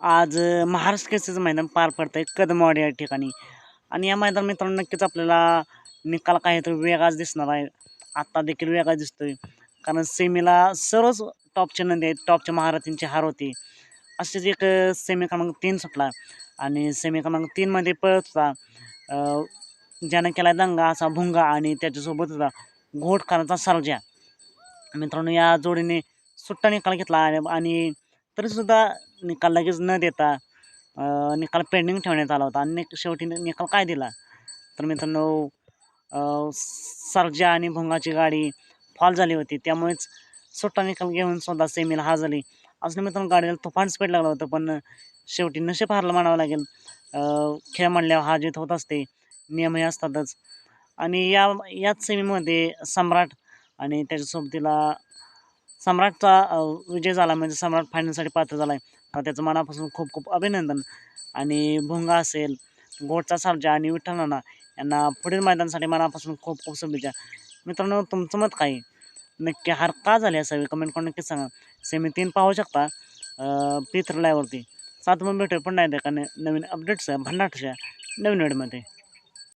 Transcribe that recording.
आज महाराष्ट्र केसरीचं मैदान पार पडतं आहे कदमवाडी या ठिकाणी. आणि या मैदान मित्रांनो नक्कीच आपल्याला निकाल काहीतरी वेगळाच दिसणार आहे. आत्ता देखील वेगळा दिसतोय. कारण सेमीला सर्वच टॉपचे नंदी आहेत टॉपच्या महारथींची हार होती. असेच एक सेमी क्रमांक तीन सुटला. आणि सेमी क्रमांक तीनमध्ये पळत होता. ज्यानं केला दंगा असा भुंगा आणि त्याच्यासोबत होता घोटखानाचा सर्जा. मित्रांनो या जोडीने सुट्टा निकाल घेतला आणि आणि तरीसुद्धा निकाल लगेच न देता निकाल पेंडिंग ठेवण्यात आला होता. आणि शेवटी निकाल काय दिला? तर मित्रांनो सरजा आणि भुंगाची गाडी फॉल झाली होती. त्यामुळेच सुट्टा निकाल घेऊन स्वतः सेमीला हा झाली. असं मित्रांनो गाडीला तुफान स्पीड लागलं होतं पण शेवटी नशेब हारला म्हणावं लागेल. खेळ म्हणल्यावर हा जीत होत असते. नियमही असतातच. आणि या याच सेमीमध्ये सम्राट आणि त्याच्यासोबतीला सम्राटचा विजय झाला म्हणजे सम्राट फायनलसाठी पात्र झाला आहे तर त्याचं मनापासून खूप खूप अभिनंदन. आणि भुंगा असेल गोडचा सालजा आणि विठ्ठलाना यांना पुढील मैदानासाठी मनापासून खूप खूप शुभेच्छा. मित्रांनो तुमचं मत काय? नक्की हार का झाली असावी? कमेंट करून नक्की सांगा. सेमी तीन पाहू शकता पी थ्री सात मग भेटू पुन्हा नाही एका नवीन अपडेट्स भन्नाटच्या नवीन वेळमध्ये